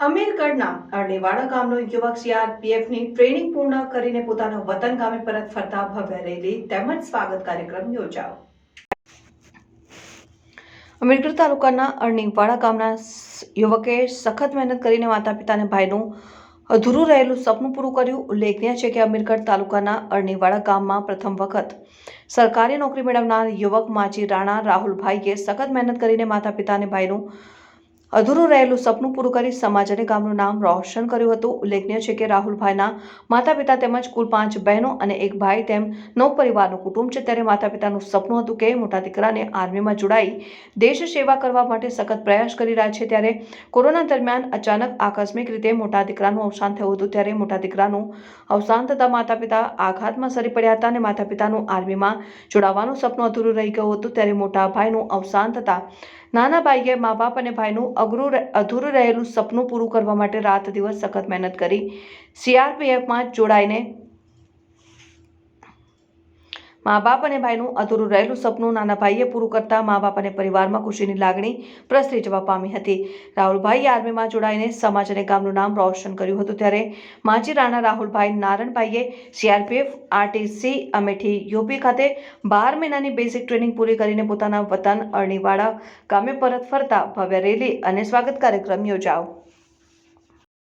અમીરગઢના અરણીવાડા ગામનો યુવક સીઆરપીએફની ટ્રેનિંગ પૂર્ણ કરીને પોતાના વતન ગામે પરત ફરતા ભવ્ય રેલી તેમજ સ્વાગત કાર્યક્રમ યોજાયો. અમીરગઢ તાલુકાના અરણીવાડા ગામના યુવકે સખત મહેનત કરીને માતા પિતાને ભાઈનું અધૂરું રહેલું સપનું પૂરું કર્યું. ઉલ્લેખનીય છે કે અમીરગઢ તાલુકાના અરણીવાડા ગામમાં પ્રથમ વખત સરકારી નોકરી મેળવનાર યુવક માજી રાણા રાહુલભાઈએ સખત મહેનત કરીને માતા પિતાને ભાઈનું અધૂરું રહેલું સપનું પૂરું કરી સમાજ અને ગામનું નામ રોશન કર્યું હતું. ઉલ્લેખનીય છે કે રાહુલભાઈના માતા પિતા તેમજ કુલ પાંચ બહેનો અને એક ભાઈ તેમ નવ પરિવારનું કુટુંબ છે. ત્યારે માતા પિતાનું સપનું હતું કે મોટા દીકરાને આર્મીમાં જોડાઈ દેશ સેવા કરવા માટે સખત પ્રયાસ કરી રહ્યા છે. ત્યારે કોરોના દરમિયાન અચાનક આકસ્મિક રીતે મોટા દીકરાનું અવસાન થયું હતું. ત્યારે મોટા દીકરાનું અવસાન થતાં માતા પિતા આઘાતમાં સરી પડ્યા હતા અને માતા પિતાનું આર્મીમાં જોડાવાનું સપનું અધૂરું રહી ગયું હતું. ત્યારે મોટા ભાઈનું અવસાન થતાં નાના ભાઈએ મા બાપ અને ભાઈનું અઘરું અધૂરું રહેલું સપનું પૂરું કરવા માટે રાત દિવસ સખત મહેનત કરી. સીઆરપીએફમાં જોડાઈને મા બાપ અને ભાઈનું અધૂરું રહેલું સપનું નાના ભાઈએ પૂરું કરતા મા બાપ અને પરિવારમાં ખુશીની લાગણી પ્રસરી જવા પામી હતી. રાહુલભાઈએ આર્મીમાં જોડાઈને સમાજ અને ગામનું નામ રોશન કર્યું હતું ત્યારે માજી રાણા રાહુલભાઈ નારણભાઈએ સીઆરપીએફ, આરટીસી, અમેઠી, યુપી ખાતે બાર મહિનાની બેઝિક ટ્રેનિંગ પૂરી કરીને પોતાના વતન અરણીવાડા ગામે પરત ફરતા ભવ્ય રેલી અને સ્વાગત કાર્યક્રમ યોજાયો.